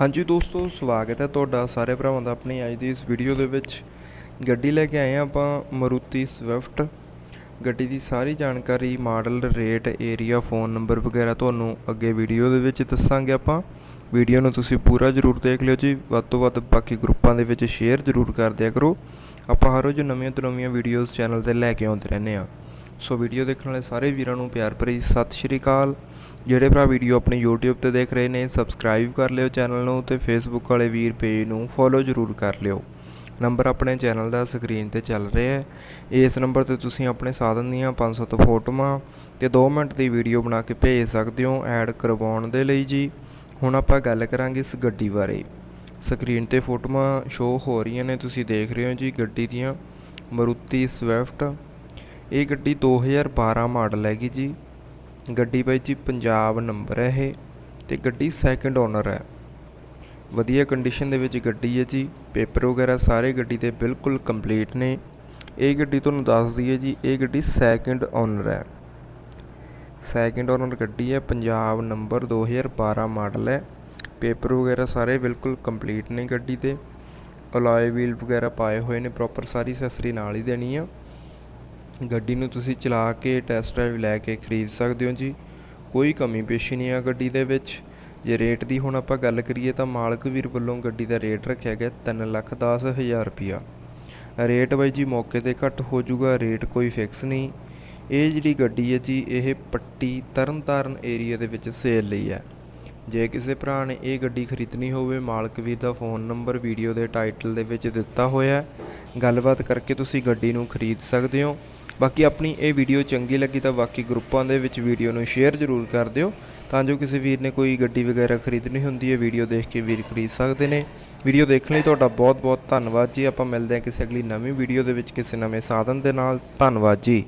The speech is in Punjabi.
ਹਾਂਜੀ ਦੋਸਤੋ, ਸਵਾਗਤ ਹੈ ਤੁਹਾਡਾ ਸਾਰੇ ਭਰਾਵਾਂ ਦਾ ਆਪਣੀ ਅੱਜ ਦੀ ਇਸ ਵੀਡੀਓ ਦੇ ਵਿੱਚ। ਗੱਡੀ ਲੈ ਕੇ ਆਏ ਹਾਂ ਆਪਾਂ ਮਰੂਤੀ ਸਵਿਫਟ। ਗੱਡੀ ਦੀ ਸਾਰੀ ਜਾਣਕਾਰੀ, model, rate area phone number ਵਗੈਰਾ ਤੁਹਾਨੂੰ ਅੱਗੇ ਵੀਡੀਓ ਦੇ ਵਿੱਚ ਦੱਸਾਂਗੇ ਆਪਾਂ। ਵੀਡੀਓ ਨੂੰ ਤੁਸੀਂ ਪੂਰਾ ਜ਼ਰੂਰ ਦੇਖ ਲਿਓ ਜੀ। ਵੱਧ ਤੋਂ ਵੱਧ ਬਾਕੀ ਗਰੁੱਪਾਂ ਦੇ ਵਿੱਚ ਸ਼ੇਅਰ ਜ਼ਰੂਰ ਕਰ ਦਿਆ ਕਰੋ। ਆਪਾਂ ਹਰ ਰੋਜ਼ ਨਵੀਆਂ ਤੋਂ ਨਵੀਆਂ ਵੀਡੀਓਜ਼ ਚੈਨਲ ਤੇ ਲੈ ਕੇ ਆਉਂਦੇ ਰਹਿੰਦੇ ਆ ਸੋ ਵੀਡੀਓ ਦੇਖਣ ਵਾਲੇ ਸਾਰੇ ਵੀਰਾਂ ਨੂੰ ਪਿਆਰ ਭਰੀ ਸਤਿ ਸ਼੍ਰੀ ਅਕਾਲ। ਜਿਹੜੇ ਭਰਾ ਵੀਡੀਓ ਆਪਣੀ YouTube ਤੇ ਦੇਖ ਰਹੇ ਨੇ ਸਬਸਕ੍ਰਾਈਬ ਕਰ ਲਿਓ ਚੈਨਲ ਨੂੰ ਤੇ Facebook ਵਾਲੇ ਵੀਰ ਪੇਜ ਨੂੰ ਫੋਲੋ ਜ਼ਰੂਰ ਕਰ ਲਿਓ। ਨੰਬਰ ਆਪਣੇ ਚੈਨਲ ਦਾ ਸਕਰੀਨ ਤੇ ਚੱਲ ਰਿਹਾ ਹੈ। ਇਸ ਨੰਬਰ ਤੇ ਤੁਸੀਂ ਆਪਣੇ ਸਾਧਨ ਦੀਆਂ 500 ਫੋਟੋਆਂ ਤੇ 2 ਮਿੰਟ ਦੀ ਵੀਡੀਓ ਬਣਾ ਕੇ ਭੇਜ ਸਕਦੇ ਹੋ ਐਡ ਕਰਵਾਉਣ ਦੇ ਲਈ ਜੀ। ਹੁਣ ਆਪਾਂ ਗੱਲ ਕਰਾਂਗੇ ਇਸ ਗੱਡੀ ਬਾਰੇ। ਸਕਰੀਨ ਤੇ ਫੋਟੋਆਂ ਸ਼ੋ ਹੋ ਰਹੀਆਂ ਨੇ, ਤੁਸੀਂ ਦੇਖ ਰਹੇ ਹੋ ਜੀ ਗੱਡੀ ਦੀਆਂ। ਮਰੂਤੀ ਸਵਿਫਟ ਇਹ ਗੱਡੀ 2012 ਮਾਡਲ ਹੈਗੀ ਜੀ। ਗੱਡੀ ਬਾਈ ਜੀ ਪੰਜਾਬ ਨੰਬਰ ਹੈ ਇਹ ਅਤੇ ਗੱਡੀ ਸੈਕਿੰਡ ਓਨਰ ਹੈ। ਵਧੀਆ ਕੰਡੀਸ਼ਨ ਦੇ ਵਿੱਚ ਗੱਡੀ ਹੈ ਜੀ। ਪੇਪਰ ਵਗੈਰਾ ਸਾਰੇ ਗੱਡੀ ਦੇ ਬਿਲਕੁਲ ਕੰਪਲੀਟ ਨੇ। ਇਹ ਗੱਡੀ ਤੁਹਾਨੂੰ ਦੱਸ ਦਈਏ ਜੀ, ਇਹ ਗੱਡੀ ਸੈਕਿੰਡ ਓਨਰ ਹੈ। ਸੈਕਿੰਡ ਓਨਰ ਗੱਡੀ ਹੈ, ਪੰਜਾਬ ਨੰਬਰ 2012 ਮਾਡਲ ਹੈ। ਪੇਪਰ ਵਗੈਰਾ ਸਾਰੇ ਬਿਲਕੁਲ ਕੰਪਲੀਟ ਨੇ ਗੱਡੀ ਦੇ। ਅਲੋਏ ਵੀਲ ਵਗੈਰਾ ਪਾਏ ਹੋਏ ਨੇ ਪ੍ਰੋਪਰ ਸਾਰੀ ਅਸੈਸਰੀ ਨਾਲ ਹੀ ਦੇਣੀ ਆ। ਗੱਡੀ ਨੂੰ ਤੁਸੀਂ ਚਲਾ ਕੇ ਟੈਸਟ ਡਰਾਈਵ ਲੈ ਕੇ ਖਰੀਦ ਸਕਦੇ ਹੋ ਜੀ। ਕੋਈ ਕਮੀ ਪੇਸ਼ੀ ਨਹੀਂ ਆ ਗੱਡੀ ਦੇ ਵਿੱਚ। ਜੇ ਰੇਟ ਦੀ ਹੁਣ ਆਪਾਂ ਗੱਲ ਕਰੀਏ ਤਾਂ ਮਾਲਕ ਵੀਰ ਵੱਲੋਂ ਗੱਡੀ ਦਾ ਰੇਟ ਰੱਖਿਆ ਗਿਆ ਤਿੰਨ ਲੱਖ ਦਸ ਹਜ਼ਾਰ ਰੁਪਿਆ ਰੇਟ ਬਾਈ ਜੀ ਮੌਕੇ ਤੇ ਘੱਟ ਹੋ ਜਾਊਗਾ ਰੇਟ ਕੋਈ ਫਿਕਸ ਨਹੀਂ। ਇਹ ਜਿਹੜੀ ਗੱਡੀ ਹੈ ਜੀ, ਇਹ ਪੱਟੀ ਤਰਨਤਾਰਨ ਏਰੀਆ ਦੇ ਵਿੱਚ ਸੇਲ ਲਈ ਹੈ। ਜੇ ਕਿਸੇ ਭਰਾ ਨੇ ਇਹ ਗੱਡੀ ਖਰੀਦਣੀ ਹੋਵੇ, ਮਾਲਕ ਵੀਰ ਦਾ ਫੋਨ ਨੰਬਰ ਵੀਡੀਓ ਦੇ ਟਾਈਟਲ ਦੇ ਵਿੱਚ ਦਿੱਤਾ ਹੋਇਆ ਹੈ। ਗੱਲਬਾਤ ਕਰਕੇ ਤੁਸੀਂ ਗੱਡੀ ਨੂੰ ਖਰੀਦ ਸਕਦੇ ਹੋ। ਬਾਕੀ ਆਪਣੀ ਇਹ ਵੀਡੀਓ ਚੰਗੀ ਲੱਗੀ ਤਾਂ ਬਾਕੀ ਗਰੁੱਪਾਂ ਦੇ ਵਿੱਚ ਵੀਡੀਓ ਨੂੰ ਸ਼ੇਅਰ ਜ਼ਰੂਰ ਕਰ ਦਿਓ, ਤਾਂ ਜੋ ਕਿਸੇ ਵੀਰ ਨੇ ਕੋਈ ਗੱਡੀ ਵਗੈਰਾ ਖਰੀਦਣੀ ਹੁੰਦੀ ਹੈ ਵੀਡੀਓ ਦੇਖ ਕੇ ਵੀਰ ਖਰੀਦ ਸਕਦੇ ਨੇ। ਵੀਡੀਓ ਦੇਖਣ ਲਈ ਤੁਹਾਡਾ ਬਹੁਤ ਬਹੁਤ ਧੰਨਵਾਦ ਜੀ। ਆਪਾਂ ਮਿਲਦੇ ਹਾਂ ਕਿਸੇ ਅਗਲੀ ਨਵੀਂ ਵੀਡੀਓ ਦੇ ਵਿੱਚ ਕਿਸੇ ਨਵੇਂ ਸਾਧਨ ਦੇ ਨਾਲ। ਧੰਨਵਾਦ ਜੀ।